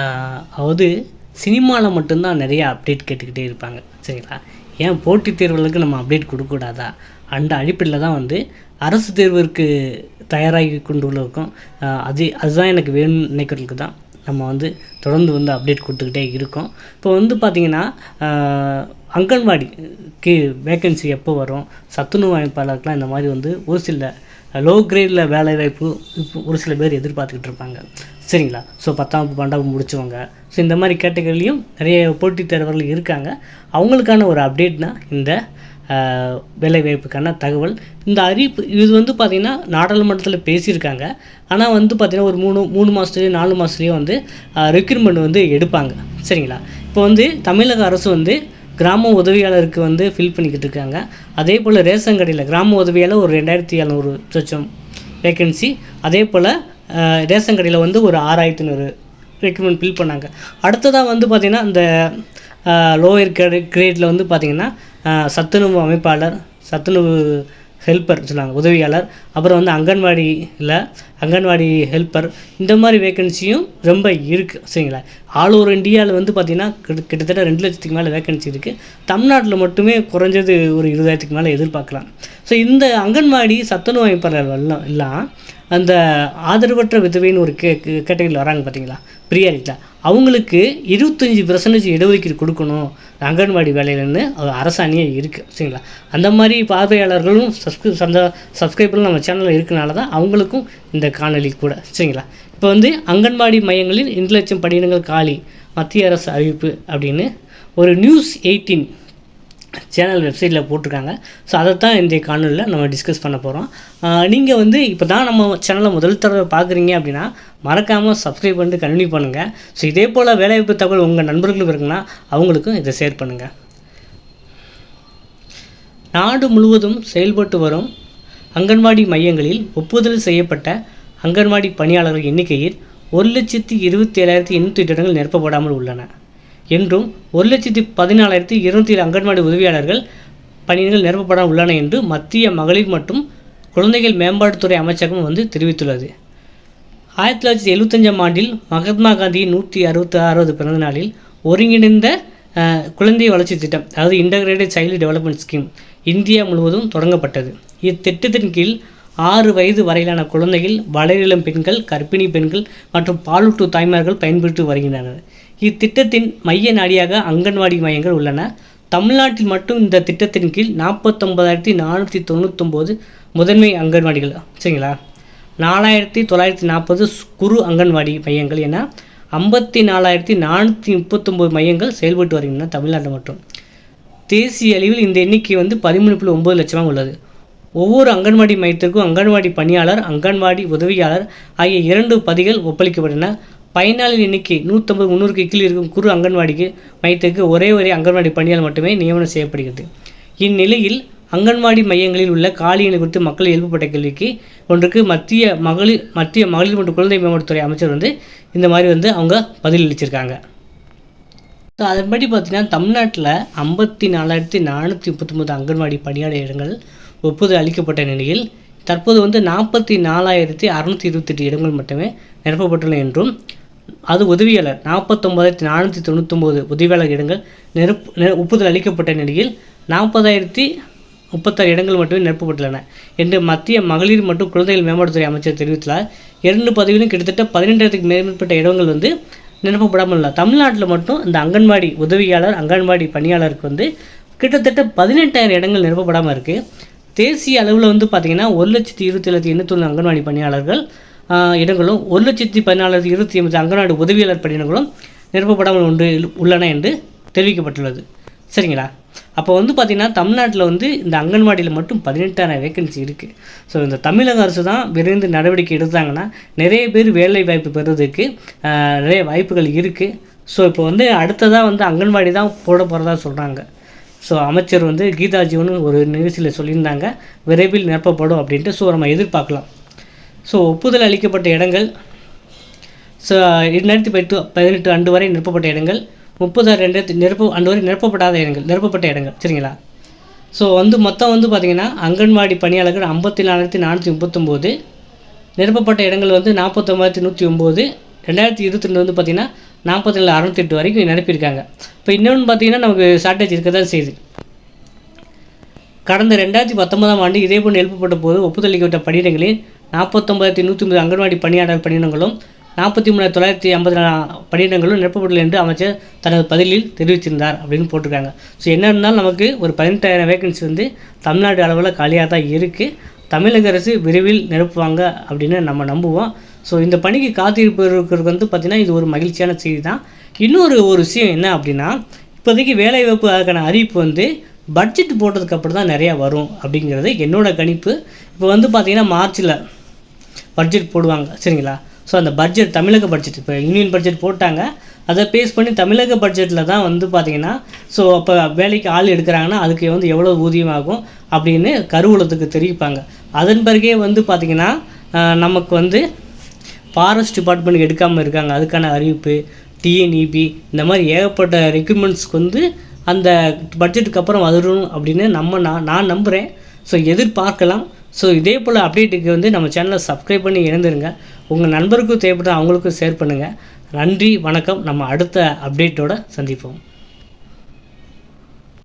அதாவது சினிமாவில் மட்டும்தான் நிறையா அப்டேட் கேட்டுக்கிட்டே இருப்பாங்க சரிங்களா? ஏன் போட்டித் தேர்வுகளுக்கு நம்ம அப்டேட் கொடுக்கக்கூடாதா? அந்த அடிப்படையில் தான் வந்து அரசு தேர்விற்கு தயாராகி கொண்டு அது அதுதான் எனக்கு வேணும்னு நினைக்கிறதுக்கு தான் நம்ம வந்து தொடர்ந்து வந்து அப்டேட் கொடுத்துக்கிட்டே இருக்கோம். இப்போ வந்து பார்த்திங்கன்னா அங்கன்வாடிக்கு வேக்கன்சி எப்போ வரும்? சத்துணவு அமைப்பாளருக்குலாம் இந்த மாதிரி வந்து ஒரு சில லோ கிரேடில் வேலைவாய்ப்பு இப்போ ஒரு சில பேர் எதிர்பார்த்துக்கிட்டு இருப்பாங்க. சரிங்களா? ஸோ பத்தாம் பன்னெண்டாம் முடிச்சவங்க. ஸோ இந்த மாதிரி கேட்டகரிலையும் நிறைய போட்டித் தேர்வர்கள் இருக்காங்க. அவங்களுக்கான ஒரு அப்டேட்னா இந்த வேலைவாய்ப்புக்கான தகவல். இந்த அறிவிப்பு இது வந்து பார்த்திங்கன்னா நாடாளுமன்றத்தில் பேசியிருக்காங்க. ஆனால் வந்து பார்த்திங்கன்னா ஒரு மூணு மூணு மாதத்துலேயே நாலு மாதத்துலேயே வந்து ரெக்யூர்மெண்ட் வந்து எடுப்பாங்க. சரிங்களா? இப்போ வந்து தமிழக அரசு வந்து கிராம உதவியாளருக்கு வந்து ஃபில் பண்ணிக்கிட்டு இருக்காங்க. அதே போல் ரேஷன் கடையில் கிராம உதவியாளர் ஒரு ரெண்டாயிரத்தி எழுநூறு சொச்சம் வேக்கன்சி அதே போல் ரேஷன் கடையில் வந்து ஒரு ஆறாயிரத்தி நூறு ரெக்ரூட்மெண்ட் ஃபில் பண்ணாங்க. அடுத்ததாக வந்து பார்த்திங்கன்னா இந்த லோயர் கிரேட் கிரேடில் வந்து பார்த்திங்கன்னா சத்துணவு அமைப்பாளர் சத்துணவு ஹெல்ப்பர் சொல்லுவாங்க உதவியாளர். அப்புறம் வந்து அங்கன்வாடியில் அங்கன்வாடி ஹெல்ப்பர் இந்த மாதிரி வேக்கன்சியும் ரொம்ப இருக்குது சரிங்களா? ஆல் ஓவர் இந்தியாவில் வந்து பார்த்திங்கன்னா கிட்ட கிட்டத்தட்ட ரெண்டு லட்சத்துக்கு மேலே வேக்கன்சி இருக்குது தமிழ்நாட்டில் மட்டுமே குறைஞ்சது ஒரு இருபதாயிரத்துக்கு மேலே எதிர்பார்க்கலாம். ஸோ இந்த அங்கன்வாடி சத்துணவு அமைப்பாளர்கள் எல்லாம் எல்லாம் அந்த ஆதரவற்ற விதவைன்னு ஒரு கே கேட்டகரியில் வராங்க பார்த்தீங்களா பிரியாரிட்டியில் அவங்களுக்கு இருபத்தஞ்சி பர்சன்டேஜ் இடஒதுக்கீடு கொடுக்கணும். அங்கன்வாடி வேலையிலன்னு ஒரு அரசாணியே இருக்குது சரிங்களா? அந்த மாதிரி பார்வையாளர்களும் சப்ஸ்கிரி அந்த சப்ஸ்கிரைபரும் நம்ம சேனலில் இருக்கனால தான் அவங்களுக்கும் இந்த காணொலி கூட. சரிங்களா? இப்போ வந்து அங்கன்வாடி மையங்களில் ரெண்டு லட்சம் பணியிடங்கள் காலி மத்திய அரசு அறிவிப்பு அப்படின்னு ஒரு நியூஸ் எயிட்டீன் சேனல் வெப்சைட்டில் போட்டிருக்காங்க. ஸோ அதை தான் இன்றைய காணொலியில் நம்ம டிஸ்கஸ் பண்ண போகிறோம் நீங்கள் வந்து இப்போ தான் நம்ம சேனலை முதல் தடவை பார்க்குறீங்க அப்படின்னா மறக்காமல் சப்ஸ்கிரைப் பண்ணிட்டு கண்டினியூ பண்ணுங்கள் ஸோ இதே போல் வேலைவாய்ப்பு தகவல் உங்கள் நண்பர்களுக்கு இருக்குன்னா அவங்களுக்கும் இதை ஷேர் பண்ணுங்கள் நாடு முழுவதும் செயல்பட்டு வரும் அங்கன்வாடி மையங்களில் ஒப்புதல் செய்யப்பட்ட அங்கன்வாடி பணியாளர்கள் எண்ணிக்கையில் ஒரு லட்சத்தி இருபத்தி ஏழாயிரத்தி எண்ணூற்றி எட்டு இடங்கள் நிரப்பப்படாமல் உள்ளன. என்றும் ஒரு லட்சத்தி பதினாலாயிரத்தி இருநூத்தி ஏழு அங்கன்வாடி உதவியாளர்கள் பணியிடங்கள் நிரப்பப்பட உள்ளன என்று மத்திய மகளிர் மற்றும் குழந்தைகள் மேம்பாட்டுத்துறை அமைச்சகம் வந்து தெரிவித்துள்ளது. ஆயிரத்தி தொள்ளாயிரத்தி எழுபத்தஞ்சாம் ஆண்டில் மகாத்மா காந்தியின் நூற்றி அறுபத்தி ஆறாவது பிறந்த நாளில் ஒருங்கிணைந்த குழந்தை வளர்ச்சி திட்டம் அதாவது integrated child development scheme India முழுவதும் தொடங்கப்பட்டது. இத்திட்டத்தின் கீழ் ஆறு வயது வரையிலான குழந்தைகள் வளரிளம் பெண்கள் கர்ப்பிணி பெண்கள் மற்றும் பாலூட்டு தாய்மார்கள் பயன்பெற்று வருகின்றனர். இத்திட்டத்தின் மைய நாடியாக அங்கன்வாடி மையங்கள் உள்ளன. தமிழ்நாட்டில் மட்டும் இந்த திட்டத்தின் கீழ் நாற்பத்தொம்பதாயிரத்தி நானூற்றி தொண்ணூத்தொம்போது முதன்மை அங்கன்வாடிகள். சரிங்களா? நாலாயிரத்தி தொள்ளாயிரத்தி நாற்பது குறு அங்கன்வாடி மையங்கள் என ஐம்பத்தி நாலாயிரத்தி நானூற்றி முப்பத்தொம்போது மையங்கள் செயல்பட்டு வருகின்றன தமிழ்நாட்டில் மட்டும். தேசிய அளவில் இந்த எண்ணிக்கை வந்து பதிமூணு புள்ளி ஒம்பது லட்சமாக உள்ளது. ஒவ்வொரு அங்கன்வாடி மையத்திற்கும் அங்கன்வாடி பணியாளர் அங்கன்வாடி உதவியாளர் ஆகிய இரண்டு பதிகள் ஒப்பளிக்கப்பட்டன பயனாளி எண்ணிக்கை நூற்றம்பது முந்நூறுக்கு கீழ் இருக்கும் குறு அங்கன்வாடிக்கு மையத்திற்கு ஒரே ஒரே அங்கன்வாடி பணியால் மட்டுமே நியமனம் செய்யப்படுகிறது. இந்நிலையில் அங்கன்வாடி மையங்களில் உள்ள காலியினை குறித்து மக்கள் எழுப்பப்பட்ட கேள்விக்கு ஒன்றுக்கு மத்திய மகளிர் மத்திய மகளிர் மற்றும் குழந்தை மேம்பாட்டுத்துறை அமைச்சர் வந்து இந்த மாதிரி வந்து அவங்க பதில் அளிச்சிருக்காங்க. ஸோ அதன்படி பார்த்தீங்கன்னா தமிழ்நாட்டில் ஐம்பத்தி நாலாயிரத்தி நானூற்றி முப்பத்தொம்போது அங்கன்வாடி பணியாளர் இடங்கள் ஒப்புதல் அளிக்கப்பட்ட நிலையில் தற்போது வந்து நாற்பத்தி நாலாயிரத்தி அறநூற்றி இருபத்தெட்டு இடங்கள் மட்டுமே நிரப்பப்பட்டுள்ளன என்றும் அது உதவியாளர் நாற்பத்தொம்பதாயிரத்தி நானூற்றி தொண்ணூத்தொம்பது உதவியாளர் இடங்கள் நெருப்பு நெ ஒப்புதல் அளிக்கப்பட்ட நிலையில் நாற்பதாயிரத்தி முப்பத்தாறு இடங்கள் மட்டுமே நிரப்பப்பட்டுள்ளன என்று மத்திய மகளிர் மற்றும் குழந்தைகள் மேம்பாட்டுத்துறை அமைச்சர் தெரிவித்துள்ளார். இரண்டு பதவியிலும் கிட்டத்தட்ட பதினெண்டாயிரத்துக்கு மேற்பட்ட இடங்கள் வந்து நிரப்பப்படாமல் உள்ள தமிழ்நாட்டில் மட்டும் இந்த அங்கன்வாடி உதவியாளர் அங்கன்வாடி பணியாளருக்கு வந்து கிட்டத்தட்ட பதினெட்டாயிரம் இடங்கள் நிரப்பப்படாமல் இருக்குது தேசிய அளவில் வந்து பார்த்திங்கன்னா ஒரு லட்சத்தி இருபத்தி ஏழாயிரத்தி எண்ணூத்தொன்று அங்கன்வாடி பணியாளர்கள் இடங்களும் ஒரு லட்சத்தி பதினாலாயிரத்தி இருபத்தி ஐம்பது அங்கன்வாடி உதவியாளர் பணியிடங்களும் நிரப்பப்படாமல் ஒன்று உள்ளன என்று தெரிவிக்கப்பட்டுள்ளது. சரிங்களா? அப்போ வந்து பார்த்திங்கன்னா தமிழ்நாட்டில் வந்து இந்த அங்கன்வாடியில் மட்டும் பதினெட்டாயிரம் வேக்கன்சி இருக்குது ஸோ இந்த தமிழக அரசு தான் விரைந்து நடவடிக்கை எடுத்தாங்கன்னா நிறைய பேர் வேலை வாய்ப்பு பெறுறதுக்கு நிறைய வாய்ப்புகள் இருக்குது ஸோ இப்போ வந்து அடுத்ததாக வந்து அங்கன்வாடி தான் போட போகிறதா சொல்கிறாங்க ஸோ அமைச்சர் வந்து கீதாஜீவன் ஒரு நிகழ்ச்சியில் சொல்லியிருந்தாங்க விரைவில் நிரப்பப்படும் அப்படின்ட்டு. ஸோ நம்ம எதிர்பார்க்கலாம். ஸோ ஒப்புதல் அளிக்கப்பட்ட இடங்கள் ஸோ இரண்டாயிரத்தி பத்து பதினெட்டு ஆண்டு வரை நிரப்பப்பட்ட இடங்கள் முப்பது ரெண்டாயிரத்தி நிரப்ப ஆண்டு வரை நிரப்பப்படாத இடங்கள் நிரப்பப்பட்ட இடங்கள் சரிங்களா? ஸோ வந்து மொத்தம் வந்து பார்த்திங்கன்னா அங்கன்வாடி பணியாளர்கள் ஐம்பத்தி நாலாயிரத்தி நானூற்றி முப்பத்தொம்போது நிரப்பப்பட்ட இடங்கள் வந்து நாற்பத்தொம்பதாயிரத்தி நூற்றி ஒம்பது ரெண்டாயிரத்தி இருபத்தி ரெண்டு வந்து பார்த்திங்கன்னா நாற்பத்தி நாலு அறுநூத்தெட்டு வரைக்கும் நிரப்பியிருக்காங்க. இப்போ இன்னொன்று பார்த்தீங்கன்னா நமக்கு ஷார்ட்டேஜ் இருக்க தான் செய்யுது கடந்த ரெண்டாயிரத்தி பத்தொன்பதாம் ஆண்டு இதேபோல் எழுப்பப்பட்ட போது ஒப்புதளிக்கப்பட்ட பணியிடங்களில் நாற்பத்தொம்பதாயிரத்தி நூற்றி ஒன்பது அங்கன்வாடி பணியாளர் பணியிடங்களும் நாற்பத்தி மூணாயிரத்தி தொள்ளாயிரத்தி ஐம்பத்தி நாலு பணியிடங்களும் நிரப்பப்படவில்லை என்று அமைச்சர் தனது பதிலில் தெரிவித்திருந்தார் அப்படின்னு போட்டிருக்காங்க. ஸோ என்ன இருந்தாலும் நமக்கு ஒரு பதினெட்டாயிரம் வேகன்சி வந்து தமிழ்நாடு அளவில் காலியாக தான் இருக்குது தமிழக அரசு விரைவில் நிரப்புவாங்க அப்படின்னு நம்ம நம்புவோம். ஸோ இந்த பணிக்கு காத்திருப்பவர்களுக்கு வந்து பார்த்திங்கன்னா இது ஒரு மகிழ்ச்சியான செய்தி தான் இன்னொரு ஒரு விஷயம் என்ன அப்படின்னா இப்போதைக்கு வேலைவாய்ப்பு அதுக்கான அறிவிப்பு வந்து பட்ஜெட் போட்டதுக்கு அப்புறம் தான் நிறையா வரும் அப்படிங்கிறது என்னோடய கணிப்பு. இப்போ வந்து பார்த்திங்கன்னா மார்ச்சில் பட்ஜெட் போடுவாங்க சரிங்களா? ஸோ அந்த பட்ஜெட் தமிழக பட்ஜெட் இப்போ யூனியன் பட்ஜெட் போட்டாங்க அதை பேஸ் பண்ணி தமிழக பட்ஜெட்டில் தான் வந்து பார்த்திங்கன்னா ஸோ அப்போ வேலைக்கு ஆள் எடுக்கிறாங்கன்னா அதுக்கு வந்து எவ்வளோ ஊதியம் ஆகும் அப்படின்னு கருவூலத்துக்கு தெரிவிப்பாங்க. அதன் பிறகே வந்து பார்த்திங்கன்னா நமக்கு வந்து ஃபாரஸ்ட் டிபார்ட்மெண்ட் எடுக்காமல் இருக்காங்க. அதுக்கான அறிவிப்பு டிஎன்இபி இந்த மாதிரி ஏகப்பட்ட ரெக்யூப்மெண்ட்ஸ்க்கு வந்து அந்த பட்ஜெட்டுக்கு அப்புறம் வரும் அப்படின்னு நம்ம நான் நான் நம்புகிறேன் ஸோ எதிர்பார்க்கலாம். ஸோ இதே போல் அப்டேட்டுக்கு வந்து நம்ம சேனலை சப்ஸ்கிரைப் பண்ணி இணைந்துருங்க. உங்கள் நண்பருக்கும் தேவைப்பட்ட அவங்களுக்கும் ஷேர் பண்ணுங்கள் நன்றி வணக்கம். நம்ம அடுத்த அப்டேட்டோடு சந்திப்போம்.